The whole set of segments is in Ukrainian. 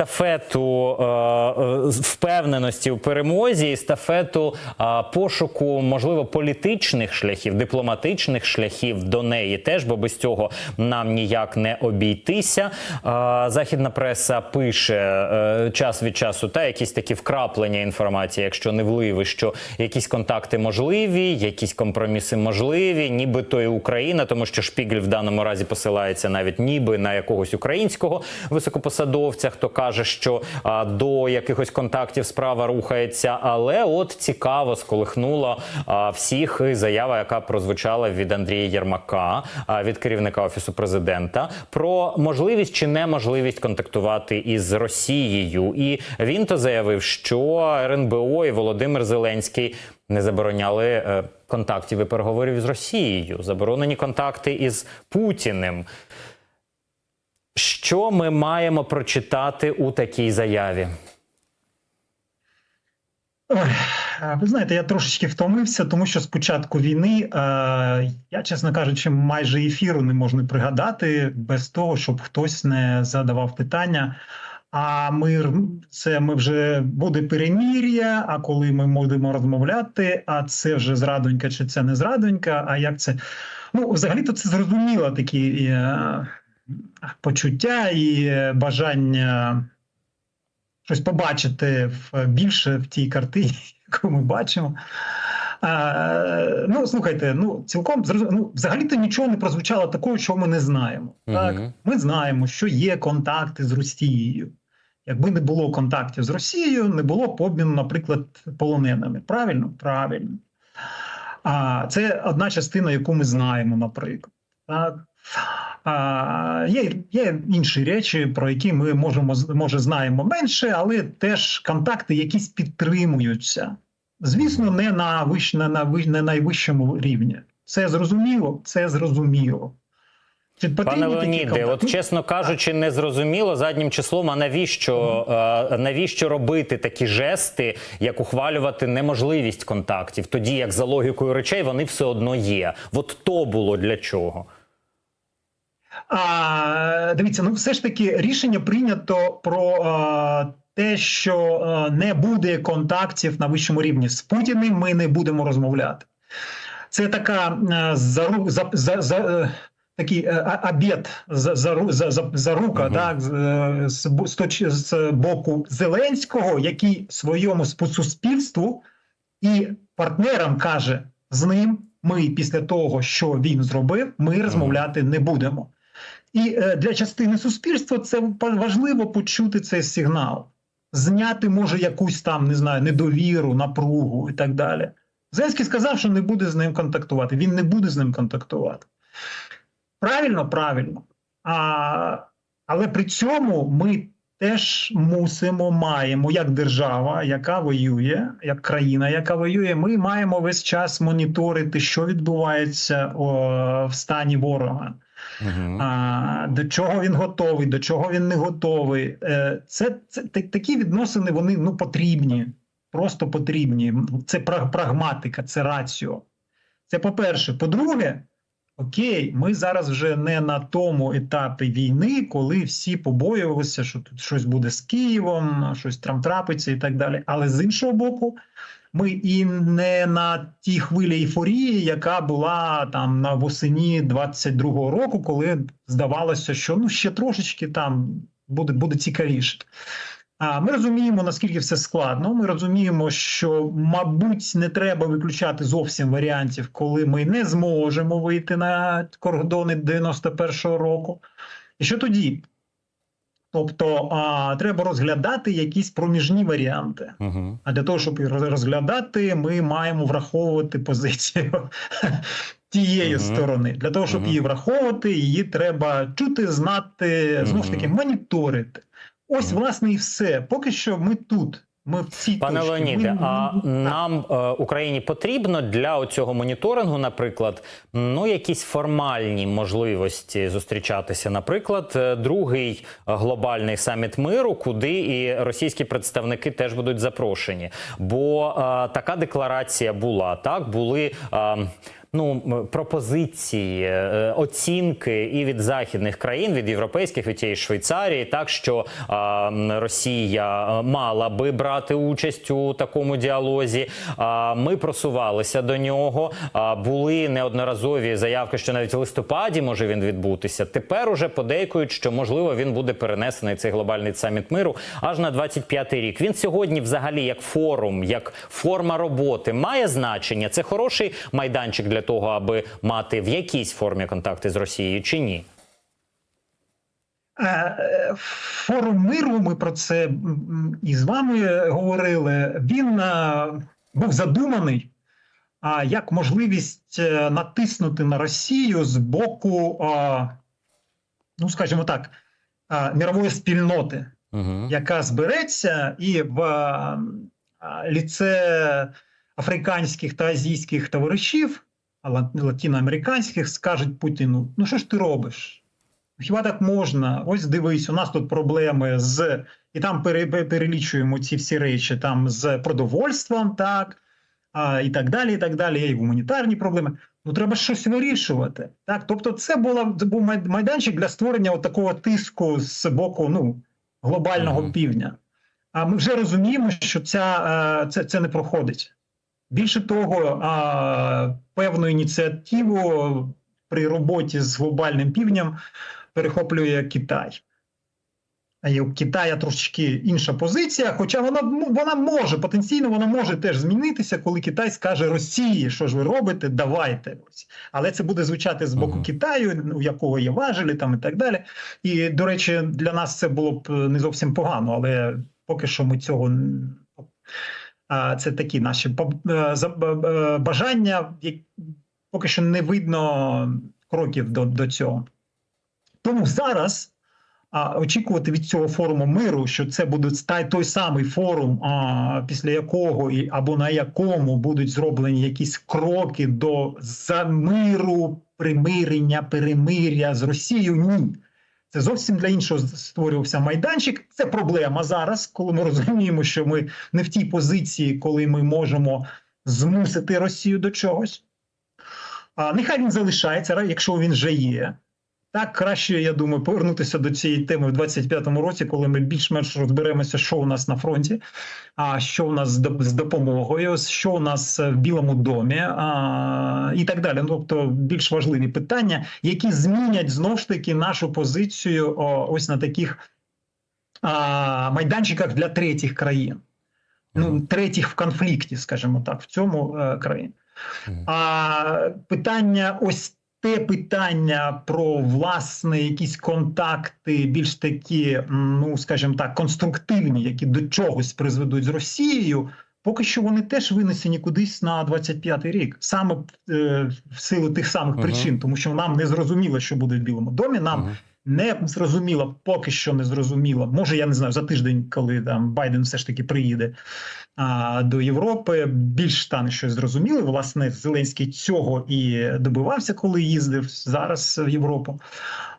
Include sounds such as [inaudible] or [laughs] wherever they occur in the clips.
естафету е, е, впевненості в перемозі, естафету е, пошуку, можливо, політичних шляхів, дипломатичних шляхів до неї теж, бо без цього нам ніяк не обійтися. Західна преса пише час від часу та якісь такі вкраплення інформації, якщо не вливи, що якісь контакти можливі, якісь компроміси можливі, нібито і Україна, тому що Шпігель в даному разі посилається навіть ніби на якогось українського високопосадовця, хто каже, що а, до якихось контактів справа рухається. Але от цікаво сколихнула а, всіх заява, яка прозвучала від Андрія Єрмака, а, від керівника офісу президента, про можливість чи неможливість контактувати із Росією. І він то заявив, що РНБО і Володимир Зеленський не забороняли е, контактів і переговорів з Росією, заборонені контакти із Путіним. Що ми маємо прочитати у такій заяві? Е, ви знаєте, я трошечки втомився, тому що з початку війни, е, я, чесно кажучи, майже ефіру не можна пригадати без того, щоб хтось не задавав питання. А мир це ми вже буде перемір'я. А коли ми будемо розмовляти, а це вже зрадонька чи це не зрадонька? А як це? Ну, взагалі-то це зрозуміло такі е, почуття і е, бажання щось побачити в більше в тій картині, [laughs] яку ми бачимо. А, ну, слухайте, ну цілком ну, взагалі-то нічого не прозвучало такого, що ми не знаємо. Так, ми знаємо, що є контакти з Росією. Якби не було контактів з Росією, не було б обміну, наприклад, полоненими. Правильно? Правильно. А це одна частина, яку ми знаємо, наприклад. Так. А, є, є інші речі, про які ми можемо може знаємо менше, але теж контакти якісь підтримуються. Звісно, не на вищ, не на не найвищому рівні. Це зрозуміло, це зрозуміло. Чи Пане Леоніде, от чесно кажучи, не зрозуміло заднім числом. А навіщо навіщо робити такі жести, як ухвалювати неможливість контактів, тоді як за логікою речей вони все одно є. От то було для чого? А, дивіться, ну все ж таки рішення прийнято про а, те, що а, не буде контактів на вищому рівні з Путіним. Ми не будемо розмовляти. Це така а, зару, за, за, за, е, такий е, обід за, за, за, за, зарука, Мгм. так, з, е, з, з, з боку Зеленського, який своєму суспільству і партнерам каже: з ним ми після того, що він зробив, ми розмовляти не будемо. І е, для частини суспільства це важливо почути цей сигнал, зняти може якусь там не знаю недовіру, напругу і так далі. Зеленський сказав, що не буде з ним контактувати. Він не буде з ним контактувати. Правильно, правильно. А, але при цьому ми теж мусимо, маємо, як держава, яка воює, як країна, яка воює, ми маємо весь час моніторити, що відбувається о, в стані ворога. Угу. А, до чого він готовий, до чого він не готовий. Е, Це, це та- такі відносини вони ну, потрібні, просто потрібні. Це прагматика, це раціо. Це по-перше. По-друге, окей, ми зараз вже не на тому етапі війни, коли всі побоювалися, що тут щось буде з Києвом, щось там трапиться і так далі. Але з іншого боку, ми і не на тій хвилі ейфорії, яка була там на восені 22-го року, коли здавалося, що ну ще трошечки там буде, буде цікавіше. А ми розуміємо, наскільки все складно. Ми розуміємо, що, мабуть, не треба виключати зовсім варіантів, коли ми не зможемо вийти на кордони 91-го року. І що тоді? Тобто а, треба розглядати якісь проміжні варіанти. Угу. А для того, щоб розглядати, ми маємо враховувати позицію [laughs] тієї Мгм. сторони. Для того, щоб Мгм. її враховувати, її треба чути, знати, знову ж таки, моніторити. Ось, Мгм. власне, і все. Поки що ми тут. Ми в цій Пане точці. Леоніде, Ми- а нам е, Україні потрібно для цього моніторингу, наприклад, ну якісь формальні можливості зустрічатися. Наприклад, е, другий глобальний саміт миру, куди і російські представники теж будуть запрошені. Бо е, така декларація була так, були. Е, ну пропозиції, е, оцінки і від західних країн, від європейських, від тієї Швейцарії, так що а, Росія е, мала би брати участь у такому діалозі. А, ми просувалися до нього. А, були неодноразові заявки, що навіть в листопаді може він відбутися. Тепер уже подейкують, що можливо він буде перенесений цей глобальний саміт миру аж на 25-й рік. Він сьогодні, взагалі, як форум, як форма роботи, має значення. Це хороший майданчик для того, аби мати в якійсь формі контакти з Росією чи ні. Е, Форум миру, ми про це і з вами говорили. Він е, був задуманий як можливість е, натиснути на Росію з боку, ну скажімо так, мірової спільноти, Угу. яка збереться і в ліце африканських та азійських товаришів, латиноамериканських, скажуть Путіну: ну що ж ти робиш? Хіба так можна? Ось дивись, у нас тут проблеми з і там пере- пере- перелічуємо ці всі речі там з продовольством, так а, і так далі. І так далі. І гуманітарні проблеми. Ну треба щось вирішувати. Так, тобто, це була був майданчик для створення от такого тиску з боку ну глобального Мгм. півдня. А ми вже розуміємо, що ця е, це, це не проходить. Більше того, певну ініціативу при роботі з глобальним півднем перехоплює Китай. А і у Китая трошечки інша позиція, хоча вона, ну, вона може потенційно вона може теж змінитися, коли Китай скаже Росії, що ж ви робите, давайте. Ось. Але це буде звучати з боку Мгм. Китаю, у якого є важелі там і так далі. І, до речі, для нас це було б не зовсім погано, але поки що ми цього це такі наші е, е, бажання, поки що не видно кроків до, до цього. Тому зараз а, очікувати від цього форуму миру, що це буде той самий форум, а, після якого і або на якому будуть зроблені якісь кроки до за миру, примирення, перемиря з Росією. Ні. Це зовсім для іншого створювався майданчик. Це проблема зараз, коли ми розуміємо, що ми не в тій позиції, коли ми можемо змусити Росію до чогось. А, нехай він залишається, якщо він вже є. Так, краще, я думаю, повернутися до цієї теми в 25-му році, коли ми більш-менш розберемося, що у нас на фронті, а що у нас з допомогою, що у нас в Білому домі, а, і так далі. Ну, тобто більш важливі питання, які змінять знов ж таки нашу позицію о, ось на таких а, майданчиках для третіх країн. Ну, третіх в конфлікті, скажімо так, в цьому е, країні. А питання, ось те питання про власне якісь контакти, більш такі, ну скажімо так, конструктивні, які до чогось призведуть з Росією. Поки що вони теж винесені кудись на 25-й рік, саме е, в силу тих самих Мгм. причин, тому що нам не зрозуміло, що буде в Білому домі. Нам Мгм. не зрозуміло, поки що не зрозуміло. Може, я не знаю, за тиждень, коли там Байден все ж таки приїде до Європи, більш стане щось зрозуміло. Власне, Зеленський цього і добивався, коли їздив зараз в Європу.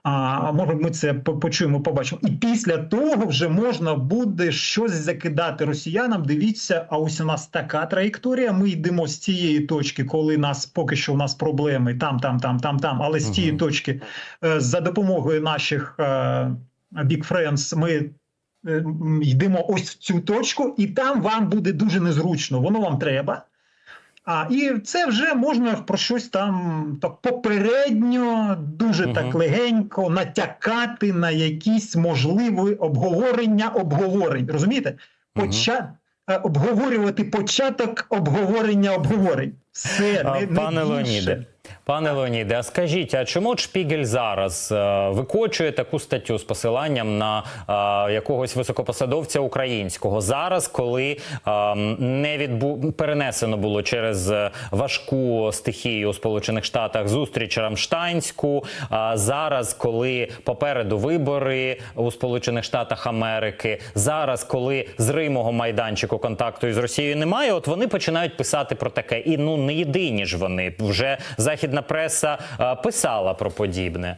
А може, ми це почуємо, побачимо. І після того вже можна буде щось закидати росіянам. Дивіться, а ось у нас така траєкторія. Ми йдемо з цієї точки, коли нас поки що у нас проблеми там, там, там, там, там. Але з тієї точки е, за допомогою наших е, Big Friends ми йдемо ось в цю точку, і там вам буде дуже незручно. Воно вам треба. А і це вже можна про щось там так попередньо, дуже Мгм. так легенько натякати на якісь можливі обговорення обговорень. Розумієте? Поча... е, Обговорювати початок обговорення обговорень. Все, А, не, не Пане. Леоніде, пане Леоніде, а скажіть, а чому Шпігель зараз е, викочує таку статтю з посиланням на е, якогось високопосадовця українського зараз, коли е, не відбу... перенесено було через важку стихію у Сполучених Штатах зустріч Рамштайнську, а зараз, коли попереду вибори у Сполучених Штатах Америки, зараз, коли зримого майданчику контакту із Росією немає, от вони починають писати про таке. І ну не єдині ж вони вже західна преса е, писала про подібне.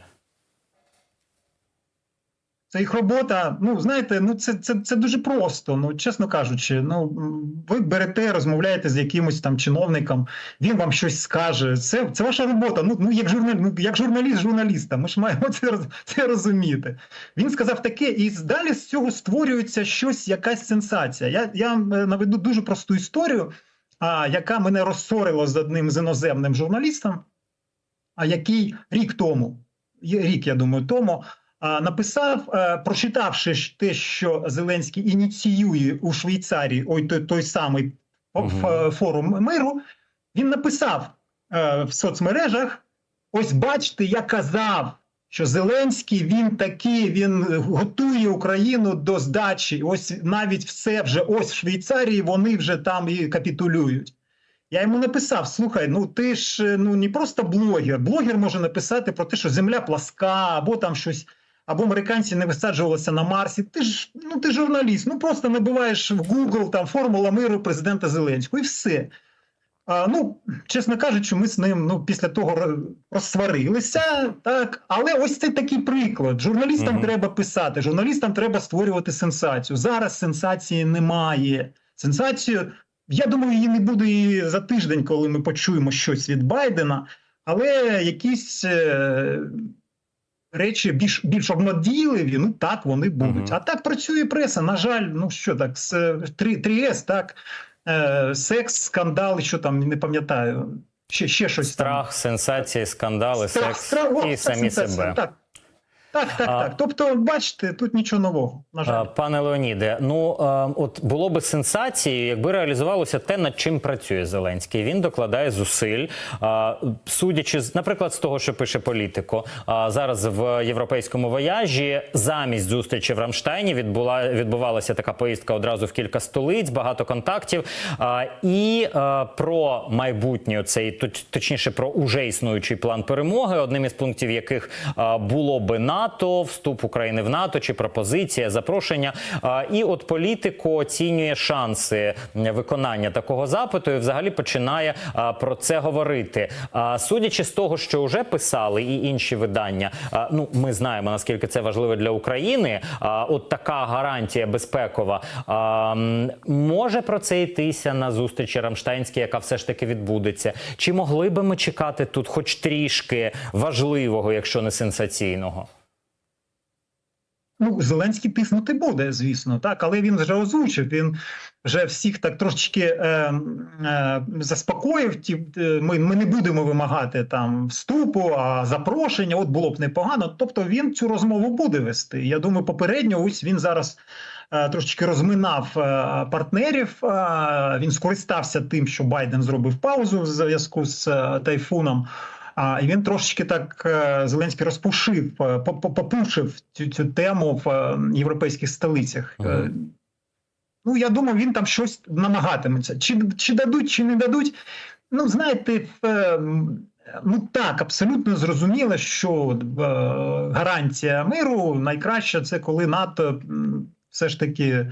Це їх робота. Ну знаєте, ну це, це, це дуже просто. Ну чесно кажучи, ну ви берете, розмовляєте з якимось там чиновником, він вам щось скаже. Це, це ваша робота. Ну, ну як журнал, ну, як журналіст журналіста. Ми ж маємо це, це розуміти. Він сказав таке, і далі з цього створюється щось, якась сенсація. Я, я наведу дуже просту історію, а, яка мене розсорила з одним з іноземним журналістом, який рік тому, рік, я думаю, тому. Написав, е, прочитавши те, що Зеленський ініціює у Швейцарії, ой, той, той самий Мгм. форум миру, він написав е, в соцмережах: ось бачите, я казав, що Зеленський він такий, він готує Україну до здачі. Ось навіть все вже ось в Швейцарії вони вже там і капітулюють. Я йому написав: слухай, ну ти ж е, ну не просто блогер. Блогер може написати про те, що земля пласка, або там щось, або американці не висаджувалися на Марсі. Ти ж ну ти журналіст, ну просто набиваєш в Google там формула миру президента Зеленського, і все. А, ну, чесно кажучи, ми з ним ну, після того розсварилися, так. Але ось це такий приклад. Журналістам Мгм. треба писати, журналістам треба створювати сенсацію. Зараз сенсації немає. Сенсацію, я думаю, її не буде і за тиждень, коли ми почуємо щось від Байдена, але якісь е, речі більш, більш обнадійливі, ну так вони будуть. Мгм. А так працює преса. На жаль, ну що так, з 3С, так, е, секс, скандал, що там не пам'ятаю. Ще, ще щось там. Страх, сенсації, скандали, Страх, секс страх, і самі сенсація. себе. Так, так, так. А- так. Тобто, бачите, тут нічого нового. На жаль. Пане Леоніде, ну от було би сенсацією, якби реалізувалося те, над чим працює Зеленський. Він докладає зусиль, а, судячи з, наприклад, з того, що пише політико. А зараз в європейському вояжі замість зустрічі в Рамштайні відбула відбувалася така поїздка одразу в кілька столиць, багато контактів. А, і про майбутнє цей точ- точніше про уже існуючий план перемоги, одним із пунктів яких а, було би НАТО, вступ України в НАТО чи пропозиція, запрошення. І от політико оцінює шанси виконання такого запиту і взагалі починає про це говорити. Судячи з того, що вже писали і інші видання, ну ми знаємо наскільки це важливо для України. От така гарантія безпекова. Може про це йтися на зустрічі Рамштайнській, яка все ж таки відбудеться. Чи могли би ми чекати тут, хоч трішки важливого, якщо не сенсаційного? Ну, Зеленський тиснути буде, звісно, так, але він вже озвучив. Він вже всіх так трошечки е, е, заспокоїв. Ті, е, ми, ми не будемо вимагати там вступу, а запрошення. От було б непогано. Тобто він цю розмову буде вести. Я думаю, попередньо ось він зараз. е, Трошечки розминав е, партнерів. е, Він скористався тим, що Байден зробив паузу в зв'язку з тайфуном. А і він трошечки так е, Зеленський розпушив, е, по- по- попушив цю, цю тему в е, європейських столицях. Мгм. Ну я думаю, він там щось намагатиметься. Чи, чи дадуть, чи не дадуть. Ну, знаєте, в, ну так, абсолютно зрозуміло, що гарантія миру найкраща це коли НАТО все ж таки.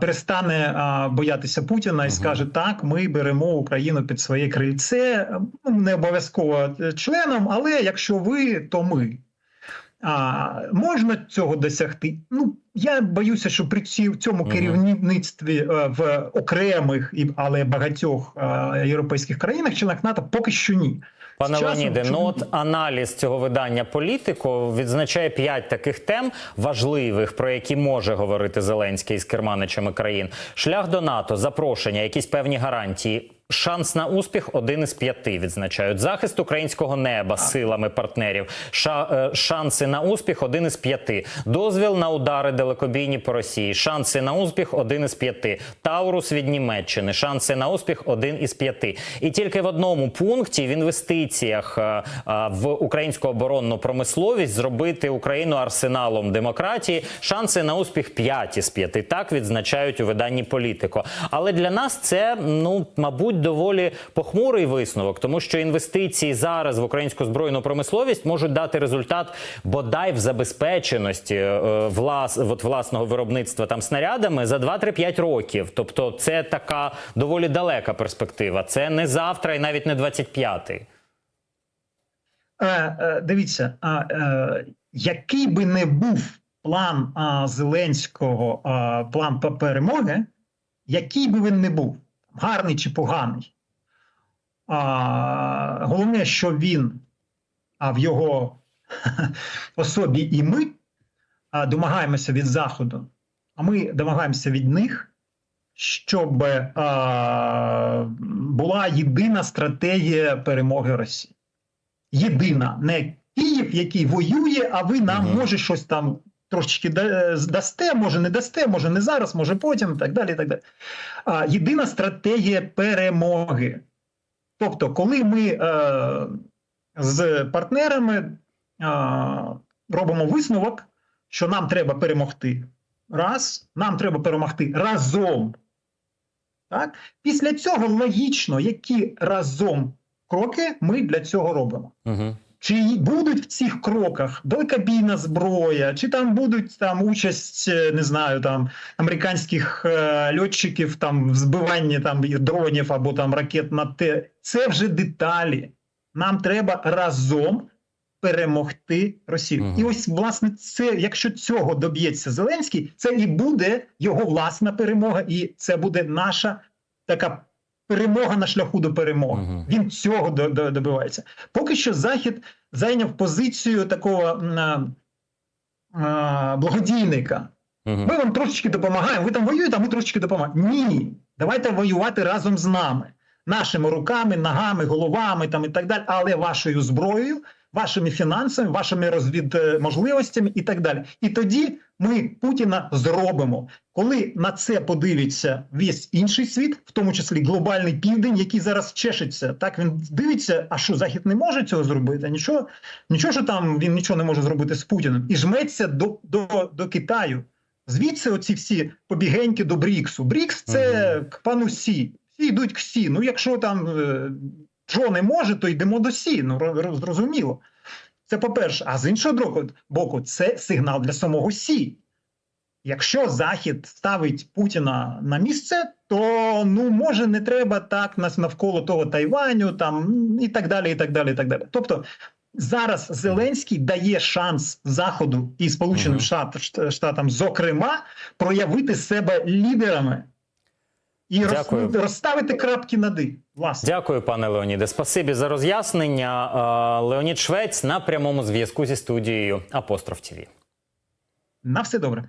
Перестане боятися Путіна і скаже: так, ми беремо Україну під своє крильце, ну не обов'язково членом, але якщо ви, то ми. А, можна цього досягти? Ну я боюся, що при цьому керівництві е, в окремих і але багатьох е, європейських країнах, членах НАТО, поки що ні. Пане Леоніде, ну от аналіз цього видання політико відзначає п'ять таких тем важливих, про які може говорити Зеленський з керманичами країн. Шлях до НАТО, запрошення, якісь певні гарантії. Шанс на успіх один із п'яти відзначають. Захист українського неба силами партнерів. Ша, е, шанси на успіх один із п'яти. Дозвіл на удари далекобійні по Росії. Шанси на успіх один із п'яти. Таурус від Німеччини. Шанси на успіх один із п'яти. І тільки в одному пункті в інвестиціях е, е, в українську оборонну промисловість зробити Україну арсеналом демократії. Шанси на успіх 5 із 5. Так відзначають у виданні Політико. Але для нас це ну мабуть доволі похмурий висновок, тому що інвестиції зараз в українську збройну промисловість можуть дати результат бодай в забезпеченості е, влас, от, власного виробництва там снарядами за 2-3-5 років. Тобто, це така доволі далека перспектива. Це не завтра і навіть не 25-й. Е, е, дивіться, а, який би не був план а, Зеленського, а, план перемоги, який би він не був, гарний чи поганий. А, головне, що він, а в його [laughs] особі і ми а, домагаємося від Заходу, а ми домагаємося від них, щоб а, була єдина стратегія перемоги Росії. Єдина, не Київ, який воює, а ви нам Мгм. може щось там трошечки да- дасте, може не дасте, може не зараз, може потім, так далі. Так далі. А, єдина стратегія перемоги. Тобто, коли ми е, з партнерами е, робимо висновок, що нам треба перемогти раз, нам треба перемогти разом. Так? Після цього логічно, які разом кроки ми для цього робимо. Угу. Чи будуть в цих кроках далекобійна зброя, чи там будуть там участь, е, не знаю, там американських е, льотчиків там в збиванні там дронів або там ракет на те. Це вже деталі. Нам треба разом перемогти Росію. Мгм. І ось власне це, якщо цього доб'ється Зеленський, це і буде його власна перемога, і це буде наша така перемога на шляху до перемоги. Мгм. Він цього до- до- добивається. Поки що Захід зайняв позицію такого а, а, благодійника. Угу. Ми вам трошечки допомагаємо. Ви там воюєте, а ми трошечки допомагаємо. Ні, давайте воювати разом з нами, нашими руками, ногами, головами там і так далі, але вашою зброєю, вашими фінансами, вашими розвідможливостями і так далі. І тоді ми Путіна зробимо. Коли на це подивиться весь інший світ, в тому числі глобальний південь, який зараз чешеться, так він дивиться, а що захід не може цього зробити? Нічого, нічого, що там він нічого не може зробити з Путіним, і жметься до, до, до Китаю. Звідси оці всі побігеньки до Бріксу. Брікс це Мгм. к пану Сі. Всі йдуть к Сі. Ну, якщо там е, Джо не може, то йдемо до Сі. Ну, ро- ро- зрозуміло. Це по-перше. А з іншого боку, це сигнал для самого Сі. Якщо Захід ставить Путіна на місце, то ну може не треба так нас навколо того Тайваню, там і так далі, і так далі, і так далі. Тобто зараз Зеленський дає шанс Заходу і Сполученим. Штат- Штатам, зокрема, проявити себе лідерами і Дякую. розставити крапки над «і». Власне. Дякую, пане Леоніде. Спасибі за роз'яснення. Леонід Швець на прямому зв'язку зі студією Апостроф ТВ. На все добре.